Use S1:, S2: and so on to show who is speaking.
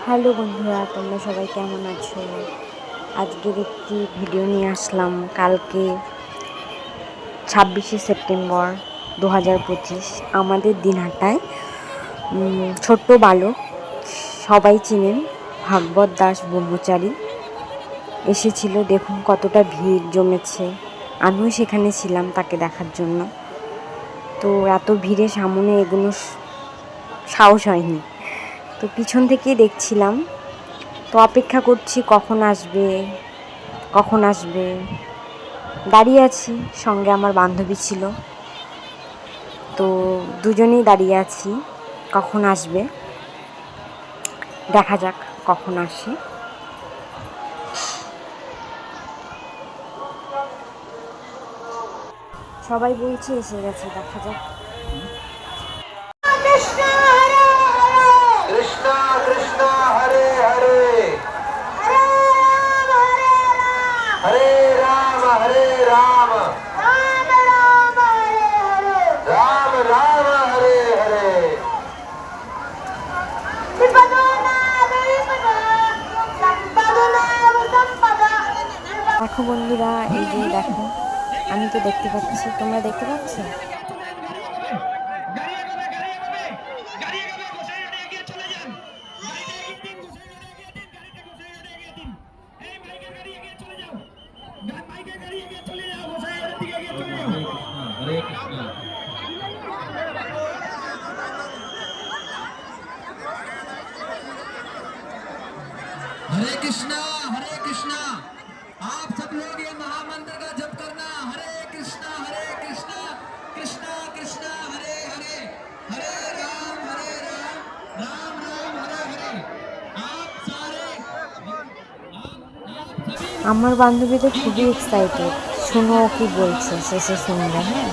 S1: Hello বন্ধুরা, তোমরা সবাই কেমন আছো? আজকের একটি ভিডিও নিয়ে আসলাম। কালকে ছাব্বিশে সেপ্টেম্বর দু হাজার পঁচিশ, আমাদের দিনহাটায় ছোট্ট বালক, সবাই চিনেন ভাগবত দাস ব্রহ্মচারী, এসেছিল। দেখুন কতটা ভিড় জমেছে। আমিও সেখানে ছিলাম তাকে দেখার জন্য। তো এত ভিড়ে সামনে এগুলো সাহস হয়নি। তো পিছন থেকেই দেখছিলাম। তো অপেক্ষা করছি, কখন আসবে? কখন আসবে? দাঁড়িয়ে আছি, সঙ্গে আমার বান্ধবী ছিল। তো দুজনেই দাঁড়িয়ে আছি, কখন আসবে? দেখা যাক, কখন আসে। সবাই বলছে, এসে গেছে, দেখা যাক। দেখো বন্ধুরা এই যে দেখো আমি তো দেখতে পাচ্ছি তোমরা দেখতে পাচ্ছ?
S2: हरे कृष्णा हरे कृष्णा आप सब लोग ये महामंत्र का जप करना हरे कृष्णा हरे कृष्णा कृष्णा कृष्णा हरे हरे हरे राम हरे राम राम राम हरे हरे आप सारे
S1: আমার বান্ধবী তো খুবই এক্সাইটেড শুনো ও কি বলছে শেষে শুনবে হ্যাঁ